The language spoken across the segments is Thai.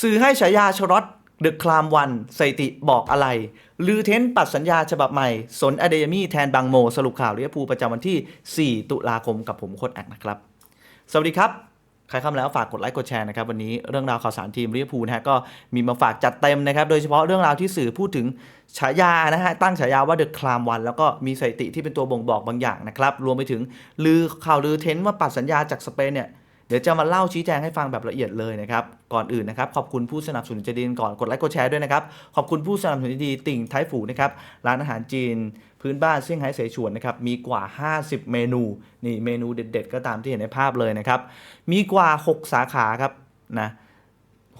สื่อให้ฉายาชรอตเดอะคลามวันสติบอกอะไร ลือเทนปัดสัญญาฉบับใหม่ สนอเดยมี่แทนบางโม สรุปข่าวลิเวอร์พูประจำวันที่ 4 ตุลาคมกับผมโคดแอกนะครับ สวัสดีครับ ใครเข้ามาแล้วฝากกดไลค์กดแชร์นะครับ วันนี้เรื่องราวข่าวสารทีมลิเวอร์พูนะฮะก็มีมาฝากจัดเต็มนะครับ โดยเฉพาะเรื่องราวที่สื่อพูดถึงฉายานะฮะตั้งฉายาว่าเดอะคลามวันแล้วก็มีสถิติที่เป็นตัวบ่งบอกบางอย่างนะครับรวมไปถึงลือข่าวลือเทนว่าปัดสัญญาจากสเปนเนี่ย เดี๋ยวจะมาเล่าชี้แจงให้ฟังแบบละเอียดเลยนะครับ ก่อนอื่นนะครับขอบคุณผู้สนับสนุนใจดีก่อนกดไลค์กดแชร์ด้วยนะครับ ขอบคุณผู้สนับสนุนใจดีติ่งไทฝูนะครับร้านอาหารจีนพื้นบ้านเซี่ยงไฮ้เสฉวนนะครับมีกว่า 50 เมนูนี่เมนูเด็ด ๆ ก็ตามที่เห็นในภาพเลยนะครับมีกว่า 6 สาขาครับนะ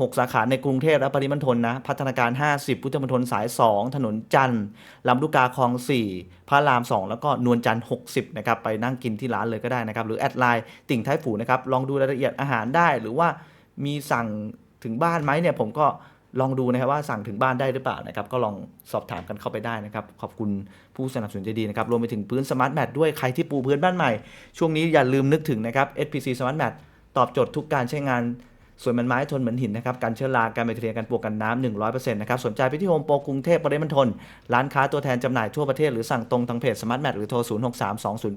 6 สาขาในกรุงเทพและปริมณฑลนะ พัฒนาการ 50 พุทธมณฑลสาย 2 ถนนจันทร์ลำลูกกาคลอง 4 พระราม 2 แล้วก็นวลจันทร์ 60 นะครับ ไปนั่งกินที่ร้านเลยก็ได้นะครับ หรือแอดไลน์ติ่งไทฝูนะครับ ลองดูรายละเอียดอาหารได้ หรือว่ามีสั่งถึงบ้านไหมเนี่ย ผมก็ลองดูนะครับว่าสั่งถึงบ้านได้หรือเปล่านะครับ ก็ลองสอบถามกันเข้าไปได้นะครับ ขอบคุณผู้สนับสนุนใจดีนะครับ รวมไปถึงพื้นสมาร์ทแมทด้วยใครที่ปูพื้นบ้านใหม่ ช่วงนี้อย่าลืมนึกถึงนะครับ SPC Smart Mat ตอบโจทย์ทุกการใช้งาน ส่วยเหมือนไม้ทนเหมือนหินนะครับการเชื้อราการแบคทีเรียการปลวกกันน้ำ100%นต์นะครับสนใจไปที่โฮมโปรกรุงเทพปริมณฑลร้านค้าตัวแทนจำหน่ายทั่วประเทศหรือสั่งตรงทางเพจ Smart Mat หรือโทร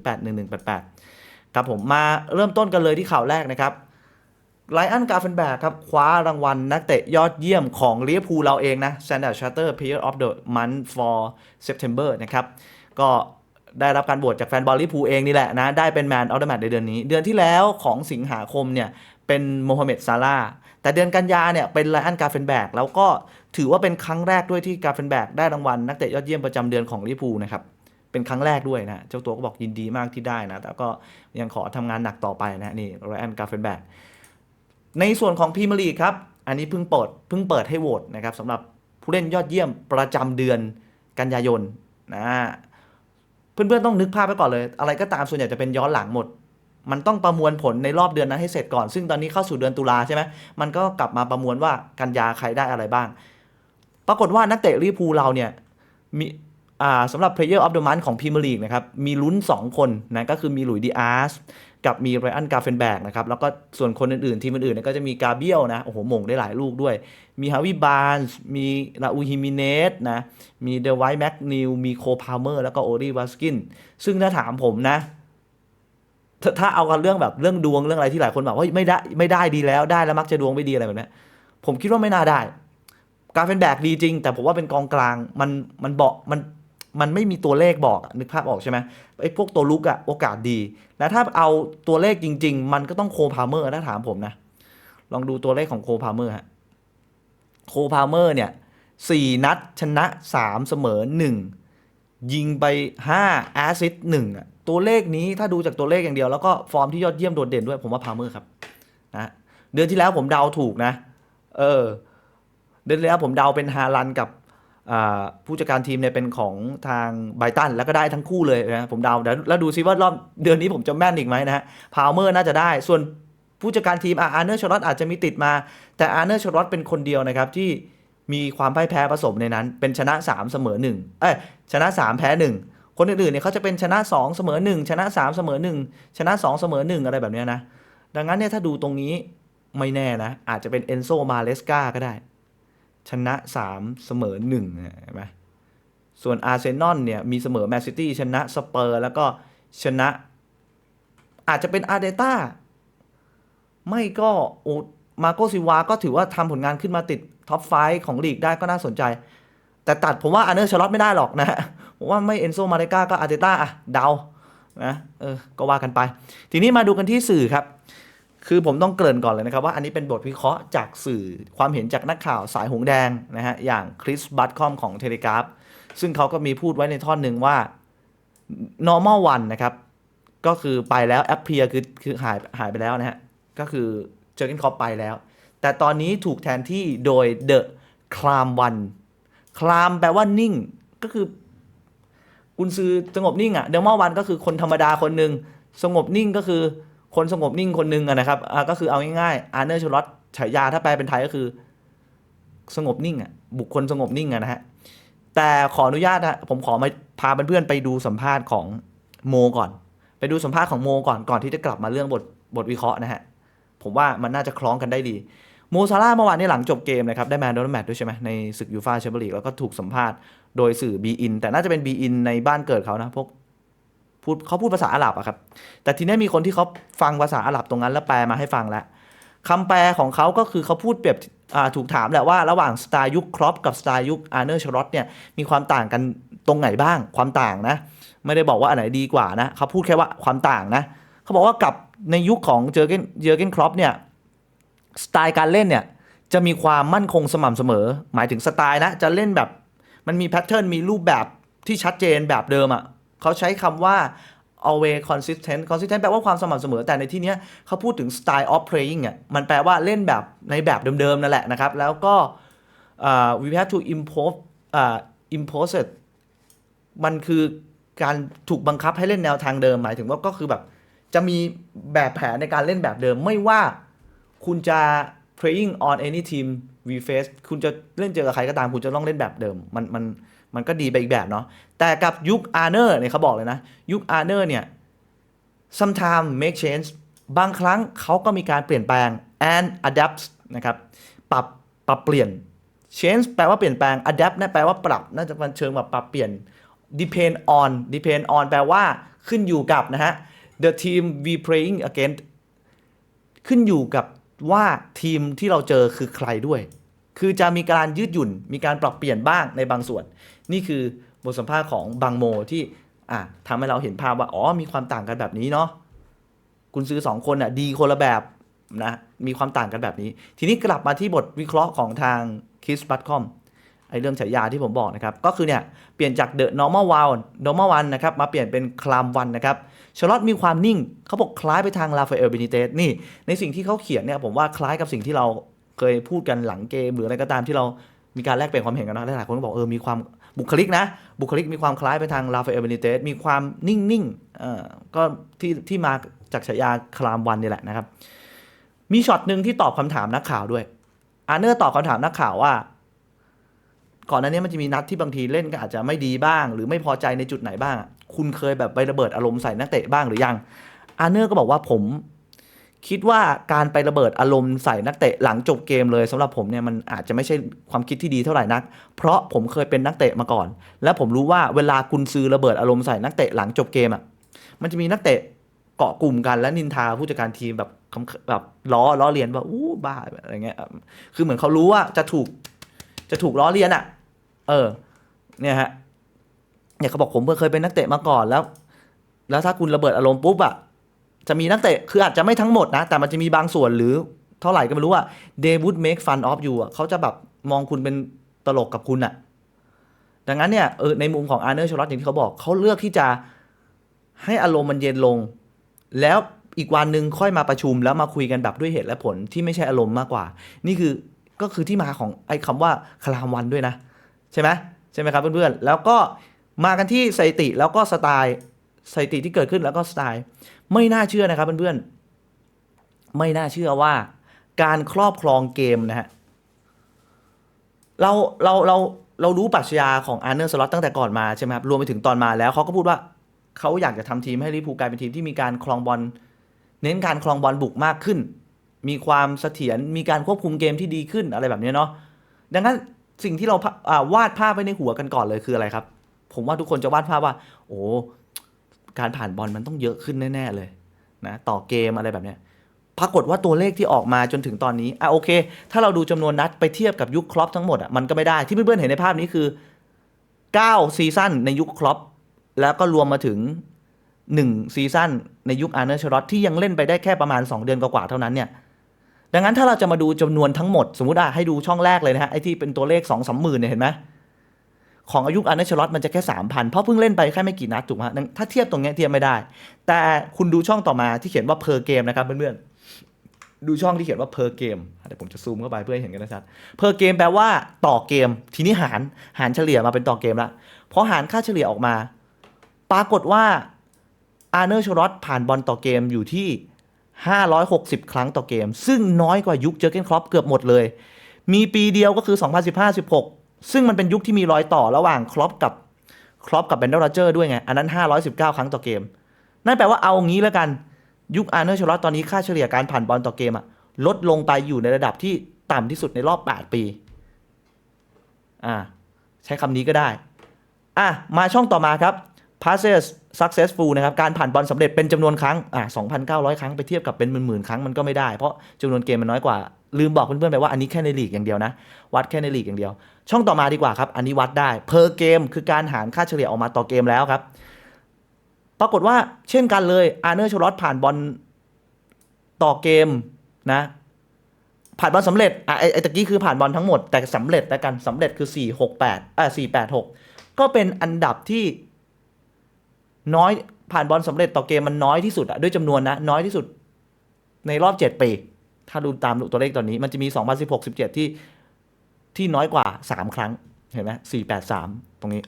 0632081188ครับผมมาเริ่มต้นกันเลยที่ข่าวแรกนะครับไลอันกาเฟนแบกครับ คว้ารางวัลนักเตะยอดเยี่ยมของลิเวอร์พูลเราเองนะ Standard Charter Player of the Month for September นะครับ ก็ได้รับการโหวตจากแฟนบอลลิเวอร์พูลเองนี่แหละนะ ได้เป็นแมนออฟเดอะแมตในเดือนนี้ เดือนที่แล้วของสิงหาคมเนี่ย เป็นโมฮัมเหม็ดซาลาแต่เดือนกันยาเนี่ยเป็นไลอันกาเฟนแบกแล้วก็ถือว่าเป็นครั้งแรกด้วยที่กาเฟนแบกได้รางวัลนักเตะยอดเยี่ยมประจำเดือนของลิเวอร์พูนะครับเป็นครั้งแรกด้วยนะ เจ้าตัวก็บอกยินดีมากที่ได้นะ แต่ก็ยังขอทำงานหนักต่อไปนะนี่ไรอันกาเฟนแบกในส่วนของพรีเมียร์ลีกครับ อันนี้เพิ่งเปิดเพิ่งเปิดให้โหวตนะครับสำหรับผู้เล่นยอดเยี่ยมประจำเดือนกันยายนนะเพื่อนๆต้องนึกภาพไปก่อนเลย อะไรก็ตามส่วนใหญ่จะเป็นย้อนหลังหมด มันต้องประมวลผลในรอบเดือนนั้นให้เสร็จก่อน ซึ่งตอนนี้เข้าสู่เดือนตุลาใช่ไหมมันก็กลับมาประมวลว่ากันยาใครได้อะไรบ้าง ปรากฏว่านักเตะลิเวอร์พูลเราเนี่ยมีอ่าสำหรับ Player of the Month ของพรีเมียร์ลีกนะครับ มีลุ้น 2 คนนะก็คือมีหลุยดีอาร์สกับมีไรอันกาเฟนแบกนะครับ แล้วก็ส่วนคนอื่นๆ ทีมอื่นๆเนี่ยก็จะมีกาเบียลนะ โอ้โหมงได้หลายลูกด้วย มีฮาวิบานส์มีลาอูฮิมิเนสนะ มีเดวิดแม็กนิวมีโคพาเมอร์ แล้วก็โอรีวัสกิน ซึ่งถ้าถามผมนะ ถ้าถ้าเอากันเรื่องแบบเรื่องดวงเรื่องอะไรที่หลายคนบอกว่าไม่ได้ไม่ได้ดีแล้วได้แล้วมักจะดวงไม่ดีอะไรแบบนี้ผมคิดว่าไม่น่าได้ การเป็นแบกดีจริง แต่ผมว่าเป็นกองกลางมันมันบอกมันมันไม่มีตัวเลขบอกนึกภาพออกใช่ไหมไอ้พวกตัวลุกอะโอกาสดี แล้วถ้าเอาตัวเลขจริง ๆ มันก็ต้องโคพาเมอร์ถ้าถามผมนะ ลองดูตัวเลขของโคพาเมอร์ฮะโคพาเมอร์เนี่ยสี่นัดชนะสามเสมอหนึ่งยิงไปห้าแอสซิสต์หนึ่งอะ ตัวเลขนี้ถ้าดูจากตัวเลขอย่างเดียว แล้วก็ฟอร์มที่ยอดเยี่ยมโดดเด่นด้วยผมว่าพาเมอร์ครับนะเดือนที่แล้วผมเดาถูกนะ เออ เดือนที่แล้วผมเดาเป็นฮาลันกับผู้จัดการทีมเนี่ยเป็นของทางไบตันแล้วก็ได้ทั้งคู่เลยนะผมเดาแล้วแล้วดูซิว่ารอบเดือนนี้ผมจะแม่นอีกไหมนะฮะพาวเมอร์น่าจะได้ ส่วนผู้จัดการทีมอาร์เนอร์ชอตอาจจะมีติดมา แต่อาร์เนอร์ชอตเป็นคนเดียวนะครับที่มีความพ่ายแพ้ผสมในนั้น เป็นชนะ 3 เสมอ1เอ้ยชนะ 3 แพ้ 1 คนอื่นๆเนี่ยเขาจะเป็นชนะ 2 เสมอ 1 ชนะ 3 เสมอ 1 ชนะ 2 เสมอ 1 อะไรแบบเนี้ยนะ ดังนั้นเนี่ยถ้าดูตรงนี้ไม่แน่นะ อาจจะเป็นเอนโซมาเลสกาก็ได้ ชนะ 3 เสมอ1เห็นไหมส่วนอาร์เซนอลเนี่ยมีเสมอแมนซิตี้ชนะสเปอร์แล้วก็ชนะ อาจจะเป็นอาร์เดต้าไม่ก็โอมาโกซิวาก็ถือว่าทำผลงานขึ้นมาติดท็อปไฟของลีกได้ก็น่าสนใจ แต่ตัดผมว่าอันเนอร์ชาร์ลอตไม่ได้หรอกนะฮะผมว่าไม่เอนโซมาเรกาก็อาร์เตต้าอะเดานะเออก็ว่ากันไป ทีนี้มาดูกันที่สื่อครับ คือผมต้องเกริ่นก่อนเลยนะครับว่าอันนี้เป็นบทวิเคราะห์จากสื่อความเห็นจากนักข่าวสายหงแดงนะฮะอย่างคริสบัตคอมของเทเลกราฟซึ่งเขาก็มีพูดไว้ในท่อนหนึ่งว่า normal one นะครับ ก็คือไปแล้วแอปเพียคือคือหายหายไปแล้วนะฮะ ก็คือเจอร์เกนคอปไปแล้ว แต่ตอนนี้ถูกแทนที่โดยเดอะคลามวัน คลามแปลว่านิ่งก็คือกุนซือสงบนิ่งอะเดลมอวันก็คือคนธรรมดาคนหนึ่งสงบนิ่งก็คือคนสงบนิ่งคนหนึ่งะนะครับอ่าก็คือเอาง่ายๆอาร์เนอร์ชลอตฉายาถ้าแปลเป็นไทยก็คือ สงบนิ่งอะบุคคลสงบนิ่งอะนะฮะแต่ขออนุญาตนะผมขอมาพาเพื่อนๆไปดูสัมภาษณ์ของโมก่อน ไปดูสัมภาษณ์ของโมก่อนก่อนที่จะกลับมาเรื่องบทบทวิเคราะห์นะฮะผมว่ามันน่าจะคล้องกันได้ดี โมซาร่าเมื่อวานนี้หลังจบเกมนะครับได้แมนโดนแมตด้วยใช่ไหมในศึกยูฟาแชมเปี้ยนลีกแล้วก็ถูกสัมภาษณ์โดยสื่อบีอินแต่น่าจะเป็นบีอินในบ้านเกิดเขานะพวกพูดเขาพูดภาษาอาหรับอะครับ แต่ทีนี้มีคนที่เขาฟังภาษาอาหรับตรงนั้นแล้วแปลมาให้ฟังแล้วคำแปลของเขาก็คือเขาพูดเปรียบถูกถามแหละว่าระหว่างสไตล์ยุคครอปกับสไตล์ยุคอาร์เนอร์ชรอตเนี่ยมีความต่างกันตรงไหนบ้าง ความต่างนะ ไม่ได้บอกว่าอันไหนดีกว่านะเขาพูดแค่ว่าความต่างนะเขาบอกว่ากับในยุคของเจอเกนเจอเกนครอปเนี่ย สไตล์การเล่นเนี่ยจะมีความมั่นคงสม่ำเสมอ หมายถึงสไตล์นะ จะเล่นแบบมันมีแพทเทิร์นมีรูปแบบที่ชัดเจนแบบเดิมอะ่ะเขาใช้คำว่า always consistent consistent แปลว่าความสม่ำเสมอ แต่ในที่เนี้ยเขาพูดถึง style of playing อะมันแปลว่าเล่นแบบในแบบเดิมๆนั่นแหละนะครับ แล้วก็อ่า we have to impose อ่า impose it มันคือการถูกบังคับให้เล่นแนวทางเดิม หมายถึงว่าก็คือแบบ จะมีแบบแผนในการเล่นแบบเดิมไม่ว่า คุณจะ playing on any team we face คุณจะเล่นเจอกับใครก็ตาม คุณจะต้องเล่นแบบเดิม มันมันมันก็ดีไปอีกแบบเนาะ แต่กับยุคอาร์เนอร์เนี่ยเขาบอกเลยนะ ยุคอาร์เนอร์เนี่ย sometimes make change บางครั้งเขาก็มีการเปลี่ยนแปลง and adapt นะครับ ปรับปรับเปลี่ยน change แปลว่าเปลี่ยนแปลง adapt นะแปลว่าปรับ น่าจะเป็นเชิงแบบปรับเปลี่ยน depend on depend on แปลว่าขึ้นอยู่กับนะฮะ the team we playing against ขึ้นอยู่กับ ว่าทีมที่เราเจอคือใครด้วย คือจะมีการยืดหยุ่น มีการปรับเปลี่ยนบ้างในบางส่วน นี่คือบทสัมภาษณ์ของบางโมที่อะทำให้เราเห็นภาพว่า อ๋อ มีความต่างกันแบบนี้เนาะ คุณซื้อสองคนอะดีคนละแบบนะ มีความต่างกันแบบนี้ ทีนี้กลับมาที่บทวิเคราะห์ของทางคิสบัตคอมไอเรื่องฉายาที่ผมบอกนะครับ ก็คือเนี่ย เปลี่ยนจาก The Normal One Normal One นะครับ มาเปลี่ยนเป็นคลามวันนะครับ ชาร์ลอตมีความนิ่ง เขาบอกคล้ายไปทางลาฟาเอลเบนิเตสนี่ ในสิ่งที่เขาเขียนเนี่ยผมว่าคล้ายกับสิ่งที่เราเคยพูดกันหลังเกมหรืออะไรก็ตามที่เรามีการแลกเปลี่ยนความเห็นกันนะหลายคนก็บอกเออมีความบุคลิกนะ บุคลิกมีความคล้ายไปทางลาฟาเอลเบนิเตสมีความนิ่งๆเอ่อก็ที่ที่มาจากฉายาคลามวันนี่แหละนะครับ มีช็อตหนึ่งที่ตอบคำถามนักข่าวด้วยอาร์เนอร์ตอบคำถามนักข่าวว่า ก่อนหน้านี้มันจะมีนัดที่บางทีเล่นก็อาจจะไม่ดีบ้าง หรือไม่พอใจในจุดไหนบ้าง คุณเคยแบบไประเบิดอารมณ์ใส่นักเตะบ้างหรือยังอาร์เนอร์ก็บอกว่าผม คิดว่าการไประเบิดอารมณ์ใส่นักเตะหลังจบเกมเลยสำหรับผมเนี่ยมันอาจจะไม่ใช่ความคิดที่ดีเท่าไหร่นัก เพราะผมเคยเป็นนักเตะมาก่อน และผมรู้ว่าเวลาคุณซื้อระเบิดอารมณ์ใส่นักเตะหลังจบเกมอะมันจะมีนักเตะเกาะกลุ่มกันและนินทาผู้จัดการทีมแบบแบบล้อล้อเลียนว่าอู้บ้าอะไรเงี้ยคือเหมือนเขารู้ว่าจะถูก จะถูกล้อเลียนอะ เออ เนี่ยฮะ เนี่ยเขาบอกผมเคยเป็นนักเตะมาก่อนแล้ว แล้วถ้าคุณระเบิดอารมณ์ปุ๊บอะจะมีนักเตะคืออาจจะไม่ทั้งหมดนะ แต่มันจะมีบางส่วนหรือเท่าไหร่ก็ไม่รู้ว่า they would make fun of you อะเขาจะแบบมองคุณเป็นตลกกับคุณอะดังนั้นเนี่ยเออในมุมของอาร์เนอร์ชลอตอย่างที่เขาบอกเขาเลือกที่จะให้อารมณ์มันเย็นลง แล้วอีกวันหนึ่งค่อยมาประชุมแล้วมาคุยกันแบบด้วยเหตุและผลที่ไม่ใช่อารมณ์มากกว่า นี่คือ ก็คือที่มาของไอ้คำว่าคลามวันด้วยนะ ใช่ไหมใช่ไหมครับเพื่อนๆ แล้วก็มากันที่สถิติแล้วก็สไตล์สถิติที่เกิดขึ้นแล้วก็สไตล์ ไม่น่าเชื่อนะครับเพื่อนๆ ไม่น่าเชื่อว่าการครอบครองเกมนะฮะเราเราเราเรารู้ปรัชญาของอาร์เนอร์สล็อตตั้งแต่ก่อนมาใช่ไหมครับรวมไปถึงตอนมาแล้วเขาก็พูดว่าเขาอยากจะทำทีมให้ลิเวอร์พูลกลายเป็นทีมที่มีการครองบอลเน้นการครองบอลบุกมากขึ้น มีความเสถียรมีการควบคุมเกมที่ดีขึ้นอะไรแบบนี้เนาะดังนั้นสิ่งที่เราาวาดภาพไว้ในหัวกันก่อนเลยคืออะไรครับ ผมว่าทุกคนจะวาดภาพว่า โอ้การผ่านบอลมันต้องเยอะขึ้นแน่ ๆ เลยนะต่อเกมอะไรแบบนี้ปรากฏว่าตัวเลขที่ออกมาจนถึงตอนนี้อะโอเค ถ้าเราดูจำนวนนัดไปเทียบกับยุคครอปทั้งหมดอะมันก็ไม่ได้ที่เพื่อนๆเห็นในภาพนี้คือ9ซีซั่นในยุคครอปแล้วก็รวมมาถึง 1 ซีซั่นในยุคอาร์เนอร์ชรอตที่ยังเล่นไปได้แค่ประมาณ 2 เดือนกว่าๆเท่านั้นเนี่ย ดังนั้นถ้าเราจะมาดูจำนวนทั้งหมด สมมติอะให้ดูช่องแรกเลยนะฮะไอ้ที่เป็นตัวเลข2องสามหมื่นเนี่ยเห็นไหมของอายุอันเนชลอตมันจะแค่สามพันเพราะเพิ่งเล่นไปแค่ไม่กี่นัดถูกไหมถ้าเทียบตรงนี้เทียบไม่ได้ แต่คุณดูช่องต่อมาที่เขียนว่า per game นะครับเพื่อนๆดูช่องที่เขียนว่า per game เดี๋ยวผมจะซูมเข้าไปเพื่อให้เห็นกันชัด per game แปลว่าต่อเกม ทีนี้หารหารเฉลี่ยมาเป็นต่อเกมละพอหารค่าเฉลี่ยออกมา ปรากฏว่าอาร์เนอร์ชลอตผ่านบอลต่อเกมอยู่ที่ 560 ครั้งต่อเกม ซึ่งน้อยกว่ายุคเจอร์เกนครอปเกือบหมดเลย มีปีเดียวก็คือ 2015-16 ซึ่งมันเป็นยุคที่มีรอยต่อระหว่างครอปกับครอปกับแบนเดอร์โรเจอร์ด้วยไง อันนั้น 519 ครั้งต่อเกม นั่นแปลว่าเอางี้แล้วกันยุคอาร์เนอร์ชลอตตอนนี้ค่าเฉลี่ยการผ่านบอลต่อเกมอะลดลงไปอยู่ในระดับที่ต่ำที่สุดในรอบ 8 ปี อ่า ใช้คำนี้ก็ได้ อะ มาช่องต่อมาครับ passes successful นะครับการผ่านบอลสำเร็จเป็นจำนวนครั้งอะ2,900 ครั้งไปเทียบกับเป็นหมื่นๆครั้งมันก็ไม่ได้เพราะจำนวนเกมมันน้อยกว่า ลืมบอกเพื่อนๆไปว่าอันนี้แค่ในลีกอย่างเดียวนะวัดแค่ในลีกอย่างเดียว ช่องต่อมาดีกว่าครับ อันนี้วัดได้ per เกมคือการหารค่าเฉลี่ยออกมาต่อเกมแล้วครับ ปรากฏว่าเช่นกันเลยอาร์เนอร์ชลอตผ่านบอลต่อเกมนะผ่านบอลสำเร็จอะไอ้ไอ้ตะกี้คือผ่านบอลทั้งหมดแต่สำเร็จแต่กันสำเร็จคือ 4 6 8อะ4 8 6 ก็เป็นอันดับที่ น้อยผ่านบอลสำเร็จต่อเกมมันน้อยที่สุดอะด้วยจำนวนนะน้อยที่สุดในรอบ 7 ปี ถ้าดูตามตัวเลขตอนนี้ มันจะมี 2016 17 ที่ที่น้อยกว่า 3 ครั้ง เห็นไหม4 8 3 ตรงนี้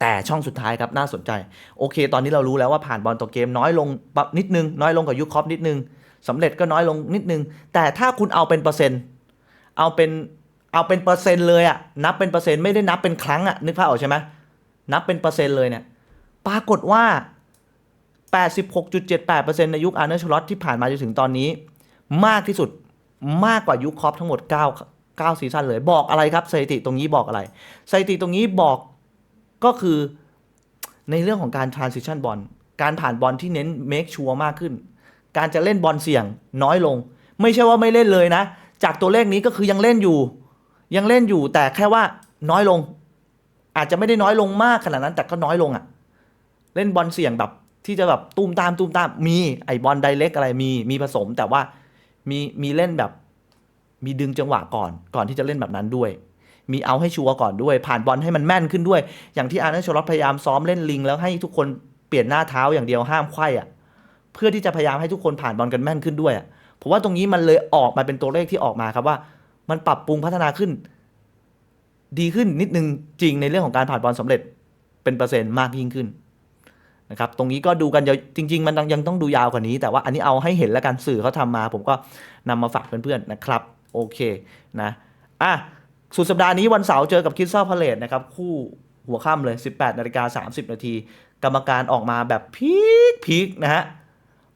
แต่ช่องสุดท้ายครับน่าสนใจ โอเค ตอนนี้เรารู้แล้วว่าผ่านบอลต่อเกมน้อยลงปับนิดนึง น้อยลงกว่ายุคคอปนิดนึงสำเร็จก็น้อยลงนิดนึง แต่ถ้าคุณเอาเป็นเปอร์เซ็นต์ เอาเป็นเอาเป็นเปอร์เซ็นต์เลยอะนับเป็นเปอร์เซ็นต์ไม่ได้นับเป็นครั้งอะนึกภาพออกใช่ไหมนับเป็นเปอร์เซ็นต์เลยเนี่ย ปรากฏว่า 86.78%ในยุคอาร์เนอร์ชลอตที่ผ่านมาจนถึงตอนนี้ มากที่สุดมากกว่ายุคคอปทั้งหมด 9 9ซีซั่นเลย บอกอะไรครับสถิติตรงนี้บอกอะไรสถิติตรงนี้บอกก็คือในเรื่องของการ transition บอลการผ่านบอลที่เน้น make sure มากขึ้น การจะเล่นบอลเสี่ยงน้อยลง ไม่ใช่ว่าไม่เล่นเลยนะ จากตัวเลขนี้ก็คือยังเล่นอยู่ ยังเล่นอยู่แต่แค่ว่าน้อยลง อาจจะไม่ได้น้อยลงมากขนาดนั้นแต่ก็น้อยลงอะ่ะ เล่นบอลเสี่ยงแบบที่จะแบบตูมตามตูมตามมีไอบอลไดเล็กอะไรมีมีผสมแต่ว่ามีมีเล่นแบบ มีดึงจังหวะก่อนก่อนที่จะเล่นแบบนั้นด้วย มีเอาให้ชัวร์ก่อนด้วย ผ่านบอลให้มันแม่นขึ้นด้วย อย่างที่อาร์เนชลอตพยายามซ้อมเล่นลิง แล้วให้ทุกคนเปลี่ยนหน้าเท้าอย่างเดียวห้ามไขว้อะเพื่อที่จะพยายามให้ทุกคนผ่านบอลกันแม่นขึ้นด้วยผมว่าตรงนี้มันเลยออกมาเป็นตัวเลขที่ออกมาครับว่า มันปรับปรุงพัฒนาขึ้น ดีขึ้นนิดนึงจริงในเรื่องของการผ่านบอลสำเร็จเป็นเปอร์เซ็นต์มากยิ่งขึ้น นะครับตรงนี้ก็ดูกันยวจริง ๆ มันยังต้องดูยาวกว่านี้ แต่ว่าอันนี้เอาให้เห็นแล้วกันสื่อเขาทำมา ผมก็นำมาฝากเพื่อนๆนะครับ โอเคนะอะสุดสัปดาห์นี้วันเสาร์เจอกับคิดซ่าพาเลตนะครับ คู่หัวค่ำเลย 18นาฬิกา30 นาที กรรมการออกมาแบบพีคพีคนะฮะ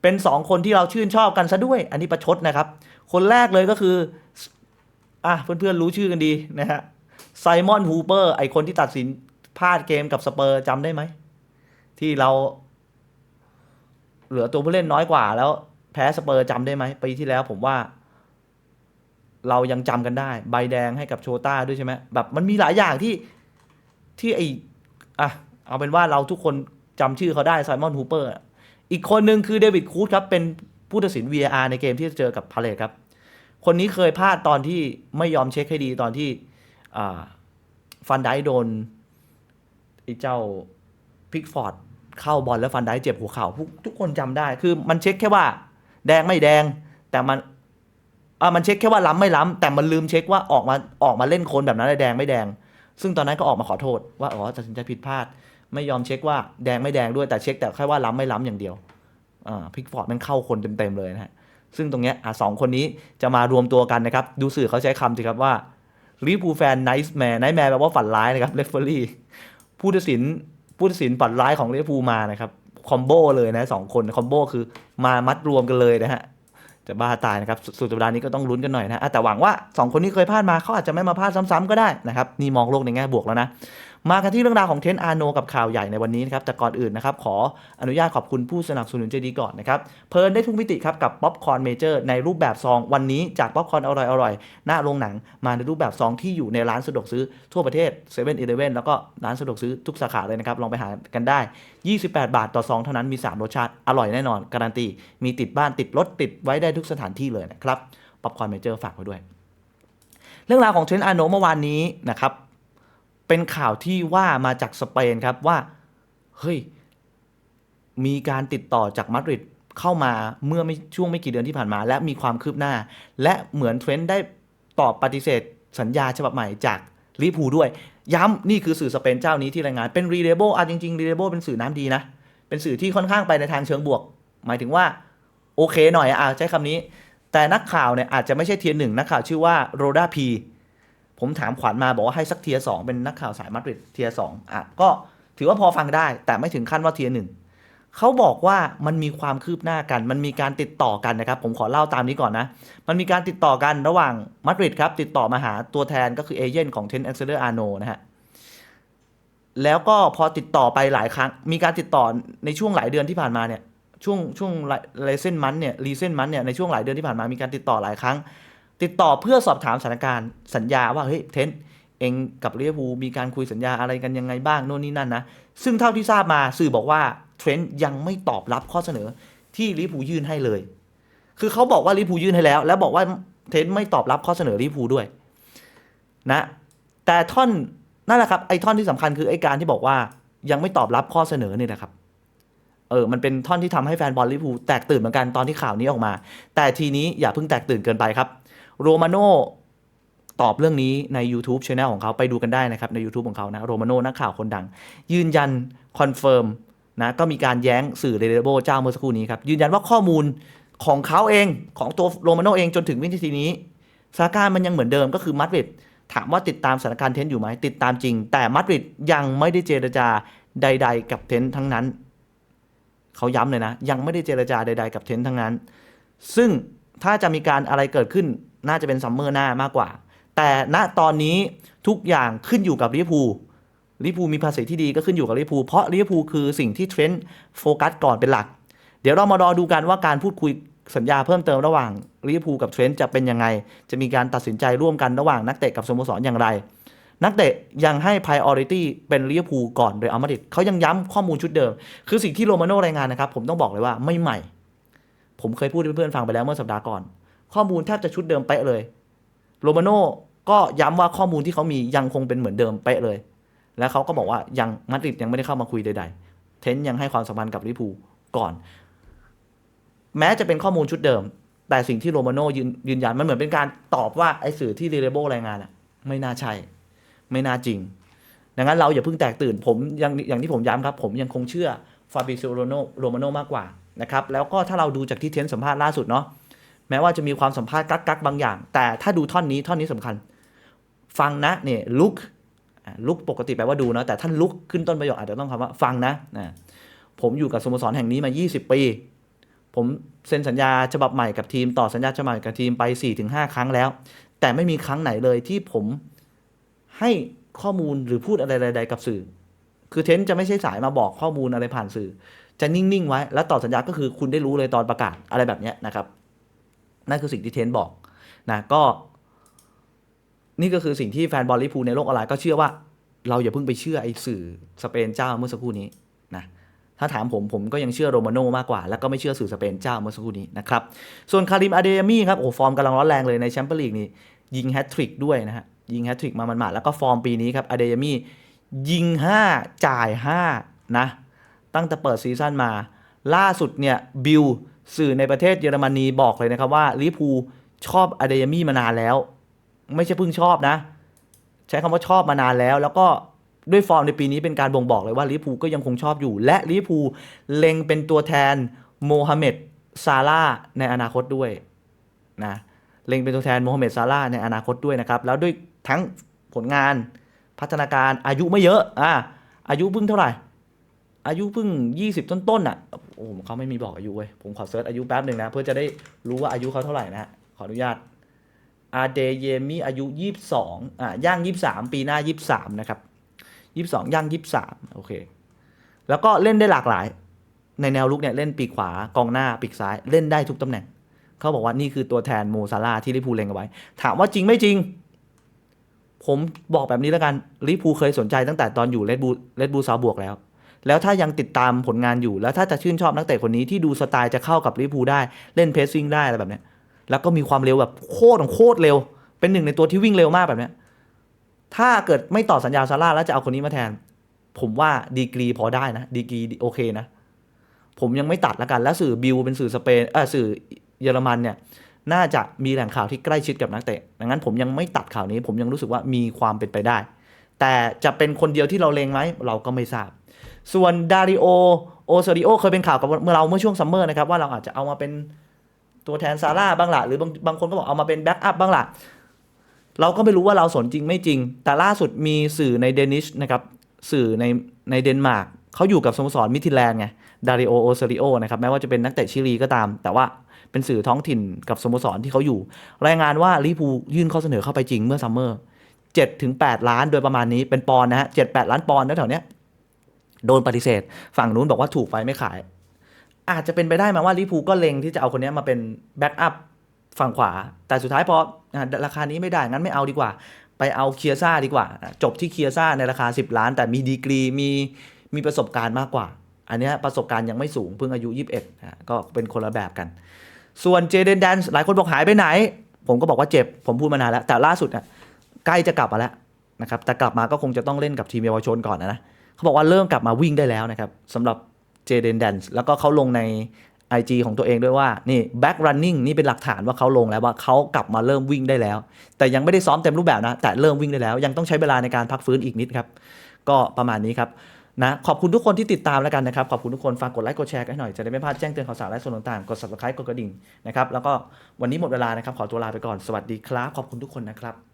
เป็น 2 คนที่เราชื่นชอบกันซะด้วย อันนี้ประชดนะครับ คนแรกเลยก็คือ อะเพื่อนๆรู้ชื่อกันดีนะฮะไซมอนฮูเปอร์ไอคนที่ตัดสินพลาดเกมกับสเปอร์จำได้ไหม ที่เรา เหลือตัวผู้เล่นน้อยกว่า แล้วแพ้สเปอร์จำได้ไหมปีที่แล้วผมว่า เรายังจำกันได้ ใบแดงให้กับโชต้าด้วยใช่ไหมแบบมันมีหลายอย่างที่ที่ไออะเอาเป็นว่าเราทุกคนจำชื่อเขาได้ไซมอนฮูเปอร์อีกคนหนึ่งคือเดวิดคูดครับ เป็นผู้ตัดสิน VAR ในเกมที่จะเจอกับพาเลตครับ คนนี้เคยพลาดตอนที่ไม่ยอมเช็คให้ดีตอนที่ฟันไดโดนไอ้เจ้าพิกฟอร์ด เข้าบอลแล้วฟันได้เจ็บหัวเข่าทุกคนจำได้ คือมันเช็คแค่ว่า แดงไม่แดง แต่มันอ่ามันเช็คแค่ว่าล้ำไม่ล้ำแต่มันลืมเช็คว่าออกมาออกมาเล่นคนแบบนั้นได้แดงไม่แดง ซึ่งตอนนั้นก็ออกมาขอโทษ ว่าอ๋อตัดสินใจผิดพลาด ไม่ยอมเช็คว่าแดงไม่แดงด้วยแต่เช็คแต่แค่ว่าล้ำไม่ล้ำอย่างเดียวอ่าพิกฟอร์ดมันเข้าคนเต็มๆเลยนะฮะซึ่งตรงเนี้ยอะสองคนนี้จะมารวมตัวกันนะครับ ดูสื่อเขาใช้คำสิครับว่าลิปูแฟนไนท์แมร์ไนท์แมร์แปลว่าฝันร้ายนะครับเลฟเฟอรี่ผู้ตัดสิน ผู้ตัดสินปัดร้ายของลิปูมานะครับคอมโบเลยนะสองคนคอมโบคือมามัดรวมกันเลยนะฮะจะบ้าตายนะครับสุดสัปดาห์นี้ก็ต้องลุ้นกันหน่อยนะแต่หวังว่า 2 คนนี้เคยพลาดมาเขาอาจจะไม่มาพลาดซ้ำๆก็ได้นะครับนี่มองโลกในแง่บวกแล้วนะ มากันที่เรื่องราวของเทนอาโนกับข่าวใหญ่ในวันนี้นะครับแต่ก่อนอื่นนะครับขออนุญาตขอบคุณผู้สนับสนุนใจดีก่อนนะครับเพลินได้ทุกมิติครับกับป๊อปคอร์นเมเจอร์ในรูปแบบซองวันนี้จากป๊อปคอร์นอร่อยๆหน้าโรงหนังมาในรูปแบบซองที่อยู่ในร้านสะดวกซื้อทั่วประเทศ7 e เ e ่ e อแล้วก็ร้านสะดวกซื้อทุกสาขาเลยนะครับลองไปหากันได้ 28 บาทต่อซองเท่านั้นมี 3 รสชาติอร่อยแน่นอนการันตีมีติดบ้านติดรถติดไว้ได้ทุกสถานที่เลยนะครับป๊อปคอร์นเมเจอร์ฝากไว้ด้วย เรื่องราวของเทรนต์อาโนเมื่อวานนี้นะครับ เป็นข่าวที่ว่ามาจากสเปนครับว่า เฮ้ย มีการติดต่อจากมาดริดเข้ามาเมื่อไม่ช่วงไม่กี่เดือนที่ผ่านมา และมีความคืบหน้า และเหมือนเทรนต์ได้ตอบปฏิเสธสัญญาฉบับใหม่จากลิพูด้วย ย้ำนี่คือสื่อสเปนเจ้านี้ที่รายงานเป็นรีเดเบิลอะจริงๆรีเดเบิลเป็นสื่อน้ำดีนะ เป็นสื่อที่ค่อนข้างไปในทางเชิงบวก หมายถึงว่าโอเคหน่อยอะใช้คำนี้ แต่นักข่าวเนี่ยอาจจะไม่ใช่เทียร์หนึ่งนักข่าวชื่อว่าโรดาพี ผมถามขวัญมาบอกว่าให้สักเทียสองเป็นนักข่าวสายมาดริดเทียสองอะก็ถือว่าพอฟังได้ แต่ไม่ถึงขั้นว่าเทียหนึ่งเขาบอกว่ามันมีความคืบหน้ากัน มันมีการติดต่อกันนะครับ ผมขอเล่าตามนี้ก่อนนะ มันมีการติดต่อกันระหว่างมาดริดครับ ติดต่อมาหาตัวแทนก็คือเอเจนต์ของเทนเอ็กเซเลอร์อาโนนะฮะแล้วก็พอติดต่อไปหลายครั้ง มีการติดต่อในช่วงหลายเดือนที่ผ่านมาเนี่ยช่วงช่วงเลเซนมันเนี่ยรีเซนมันเนี่ยในช่วงหลายเดือนที่ผ่านมามีการติดต่อหลายครั้ง ติดต่อเพื่อสอบถามสถานการณ์สัญญาว่าเฮ้ยเทนเองกับลิเวอร์พูลมีการคุยสัญญาอะไรกันยังไงบ้างโน่นนี่นั่นนะซึ่งเท่าที่ทราบมาสื่อบอกว่าเทรนต์ยังไม่ตอบรับข้อเสนอที่ลิเวอร์พูลยื่นให้เลย คือเขาบอกว่าลิเวอร์พูลยื่นให้แล้ว แล้วบอกว่าเทรนต์ไม่ตอบรับข้อเสนอลิเวอร์พูลด้วยนะแต่ท่อนนั่นแหละครับไอ้ท่อนที่สำคัญคือไอ้การที่บอกว่ายังไม่ตอบรับข้อเสนอเนี่ยนะครับเออมันเป็นท่อนที่ทำให้แฟนบอลลิเวอร์พูลแตกตื่นเหมือนกันตอนที่ข่าวนี้ออกมา แต่ทีนี้อย่าเพิ่งแตกตื่นเกินไปครับ โรมาโน่ตอบเรื่องนี้ใน YouTube Channel ของเขาไปดูกันได้นะครับใน YouTube ของเขานะโรมาโน่นักข่าวคนดัง ยืนยันคอนเฟิร์มนะก็มีการแย้งสื่อเรเดโบเจ้าเมื่อสักครู่นี้ครับยืนยันว่าข้อมูลของเขาเองของตัวโรมาโน่เองจนถึงวินาทีนี้สถานการณ์มันยังเหมือนเดิมก็คือมาดริดถามว่าติดตามสถานการณ์เทนต์อยู่ไหมติดตามจริง แต่มาดริดยังไม่ได้เจรจาใด ๆ กับเทนต์ทั้งนั้น เขาย้ำเลยนะ ยังไม่ได้เจรจาใด ๆ กับเทนต์ทั้งนั้น ซึ่งถ้าจะมีการอะไรเกิดขึ้น น่าจะเป็นซัมเมอร์หน้ามากกว่า แต่ณตอนนี้ทุกอย่างขึ้นอยู่กับลิเวอร์พูลลิเวอร์พูลมีภาษีที่ดีก็ขึ้นอยู่กับลิเวอร์พูลเพราะลิเวอร์พูลคือสิ่งที่เทรนด์โฟกัสก่อนเป็นหลัก เดี๋ยวเรามารอดูกันว่าการพูดคุยสัญญาเพิ่มเติมระหว่างลิเวอร์พูลกับเทรนด์จะเป็นยังไง จะมีการตัดสินใจร่วมกันระหว่างนักเตะกับสโมสรอย่างไร นักเตะยังให้ priority เป็นลิเวอร์พูลก่อนโดยอัลมาดริดเขายังย้ำข้อมูลชุดเดิม คือสิ่งที่โรมาโน่รายงานนะครับผมต้องบอกเลยว่าไม่ใหม่ ผมเคยพูดให้เพื่อนๆฟังไปแล้วเมื่อสัปดาห์ก่อน ข้อมูลแทบจะชุดเดิมเป๊ะเลย โรมาโน่ก็ย้ำว่าข้อมูลที่เขามียังคงเป็นเหมือนเดิมเป๊ะเลย แล้วเขาก็บอกว่ายังมาดริดยังไม่ได้เข้ามาคุยใดๆ เทนยังให้ความสัมพันธ์กับลิพูก่อน แม้จะเป็นข้อมูลชุดเดิม แต่สิ่งที่โรมาโน่ยืนยืนยันมันเหมือนเป็นการตอบว่าไอ้สื่อที่เรเรโบรายงานอะไม่น่าใช่ ไม่น่าจริง ดังนั้นเราอย่าเพิ่งแตกตื่นผมยังอย่างที่ผมย้ำครับ ผมยังคงเชื่อฟาบิซิโรโนโรมาโนมากกว่านะครับแล้วก็ถ้าเราดูจากที่เทนสัมภาษณ์ล่าสุดเนาะ แม้ว่าจะมีความสัมภาษณ์กักกักๆบางอย่าง แต่ถ้าดูท่อนนี้ท่อนนี้สำคัญ ฟังนะเนี่ยลุกลุกปกติแปลว่าดูนะแต่ท่านลุกขึ้นต้นประโยคอาจจะต้องคำว่าฟังนะนะผมอยู่กับสโมสรแห่งนี้มา 20 ปี ผมเซ็นสัญญาฉบับใหม่กับทีม ต่อสัญญาฉบับใหม่กับทีมไป 4-5 ครั้งแล้ว แต่ไม่มีครั้งไหนเลยที่ผมให้ข้อมูลหรือพูดอะไรใดๆกับสื่อ คือเทนต์จะไม่ใช่สายมาบอกข้อมูลอะไรผ่านสื่อ จะนิ่งๆไว้ แล้วต่อสัญญาก็คือคุณได้รู้เลยตอนประกาศอะไรแบบนี้นะครับ นั่นคือสิ่งที่เทนบอกนะก็ นี่ก็คือสิ่งที่แฟนบอลลิพูในโลกออนไลน์ก็เชื่อว่า เราอย่าเพิ่งไปเชื่อไอ้สื่อสเปนเจ้าเมื่อสักครู่นี้นะถ้าถามผมผมก็ยังเชื่อโรมาโน่มากกว่า แล้วก็ไม่เชื่อสื่อสเปนเจ้าเมื่อสักครู่นี้นะครับส่วนคาริมอาเดยมี่ครับโอ้ฟอร์มกำลังร้อนแรงเลยในแชมเปี้ยนลีกนี่ยิงแฮตทริกด้วยนะฮะยิงแฮตทริกมามันๆแล้วก็ฟอร์มปีนี้ครับอาเดยมี่ยิง 5 จ่าย 5 นะ ตั้งแต่เปิดซีซั่นมา ล่าสุดเนี่ยบิล สื่อในประเทศเยอรมนีบอกเลยนะครับว่าลิพูชอบอเดยามี่มานานแล้ว ไม่ใช่เพิ่งชอบนะ ใช้คำว่าชอบมานานแล้ว แล้วก็ด้วยฟอร์มในปีนี้เป็นการบ่งบอกเลยว่าลิพูก็ยังคงชอบอยู่ และลิพูเล็งเป็นตัวแทนโมฮัมเหม็ดซาลาในอนาคตด้วยนะเล็งเป็นตัวแทนโมฮัมเหม็ดซาลาในอนาคตด้วยนะครับแล้วด้วยทั้งผลงานพัฒนาการอายุไม่เยอะอะอายุเพิ่งเท่าไหร่ อายุเพิ่ง 20 ต้นๆอะโอ้โหเขาไม่มีบอกอายุเว้ย ผมขอเซิร์ชอายุแป๊บหนึ่งนะ เพื่อจะได้รู้ว่าอายุเขาเท่าไหร่นะฮะขออนุญาตอาเดเยมีอายุ 22อ่าย่าง 23 ปีหน้า 23 นะครับ 22 ย่าง 23 โอเค แล้วก็เล่นได้หลากหลาย ในแนวลุกเนี่ยเล่นปีกขวากองหน้าปีกซ้ายเล่นได้ทุกตำแหน่ง เขาบอกว่านี่คือตัวแทนโมซาลาที่ลิพูเล็งเอาไว้ ถามว่าจริงไม่จริง ผมบอกแบบนี้แล้วกันลิพูเคยสนใจตั้งแต่ตอนอยู่เลดบูเลดบูซาวบวกแล้ว แล้วถ้ายังติดตามผลงานอยู่ แล้วถ้าจะชื่นชอบนักเตะคนนี้ที่ดูสไตล์จะเข้ากับลิเวอร์พูลได้เล่นเพสซิ่งได้อะไรแบบเนี้ยแล้วก็มีความเร็วแบบโคตรของโคตรเร็ว เป็นหนึ่งในตัวที่วิ่งเร็วมากแบบเนี้ยถ้าเกิดไม่ต่อสัญญาซาร่าแล้วจะเอาคนนี้มาแทน ผมว่าดีกรีพอได้นะดีกรีโอเคนะ ผมยังไม่ตัดละกันแล้วสื่อบิลเป็นสื่อสเปนเออสื่อเยอรมันเนี่ยน่าจะมีแหล่งข่าวที่ใกล้ชิดกับนักเตะ ดังนั้นผมยังไม่ตัดข่าวนี้ ผมยังรู้สึกว่ามีความเป็นไปได้ แต่จะเป็นคนเดียวที่เราเลงไหมเราก็ไม่ทราบ ส่วนดาริโอโอซาริโอเคยเป็นข่าวกับเมื่อเราเมื่อช่วงซัมเมอร์นะครับว่าเราอาจจะเอามาเป็นตัวแทนซาร่าบ้างละหรือบางบางคนก็บอกเอามาเป็นแบ็กอัพบ้างละเราก็ไม่รู้ว่าเราสนจริงไม่จริง แต่ล่าสุดมีสื่อในเดนิชนะครับสื่อในในเดนมาร์กเขาอยู่กับสโมสรมิทิแลนด์ไงดาริโอโอเซริโอนะครับแม้ว่าจะเป็นนักเตะชิลีก็ตาม แต่ว่าเป็นสื่อท้องถิ่นกับสโมสรที่เขาอยู่ รายงานว่าลิเวอร์พูยื่นข้อเสนอเข้าไปจริงเมื่อซัมเมอร์เจ็ดถึงแปดล้านโดยประมาณนี้เป็นปอนนะฮะเจ็ดแปดล้านปอนด์แถวๆเนี้ย โดนปฏิเสธ ฝั่งนู้นบอกว่าถูกไปไม่ขาย อาจจะเป็นไปได้ไหมว่าลิพูก็เล็งที่จะเอาคนนี้มาเป็นแบ็กอัพฝั่งขวา แต่สุดท้ายพอราคานี้ไม่ได้งั้นไม่เอาดีกว่า ไปเอาเคียซ่าดีกว่า จบที่เคียซ่าในราคา 10 ล้าน แต่มีดีกรีมีมีประสบการณ์มากกว่า อันนี้ประสบการณ์ยังไม่สูงเพิ่งอายุ 21นะก็เป็นคนละแบบกัน ส่วนเจเดนแดนหลายคนบอกหายไปไหน ผมก็บอกว่าเจ็บ ผมพูดมานานแล้ว แต่ล่าสุดนะใกล้จะกลับมาแล้วนะครับแต่กลับมาก็คงจะต้องเล่นกับทีมเยาวชนก่อนนะนะ เขาบอกว่าเริ่มกลับมาวิ่งได้แล้วนะครับสำหรับเจเดนแดนแล้วก็เขาลงใน IG ของตัวเองด้วยว่านี่ back running นี่เป็นหลักฐานว่าเขาลงแล้วว่าเขากลับมาเริ่มวิ่งได้แล้ว แต่ยังไม่ได้ซ้อมเต็มรูปแบบนะ แต่เริ่มวิ่งได้แล้ว ยังต้องใช้เวลาในการพักฟื้นอีกนิดครับ ก็ประมาณนี้ครับนะขอบคุณทุกคนที่ติดตามแล้วกันนะครับ ขอบคุณทุกคน ฝากกดไลค์กดแชร์กันให้หน่อย จะได้ไม่พลาดแจ้งเตือนข่าวสารและส่วนต่างๆ กด subscribe กดกระดิ่งนะครับแล้วก็วันนี้หมดเวลานะครับขอตัวลาไปก่อนสวัสดีครับ ขอบคุณทุกคนนะครับ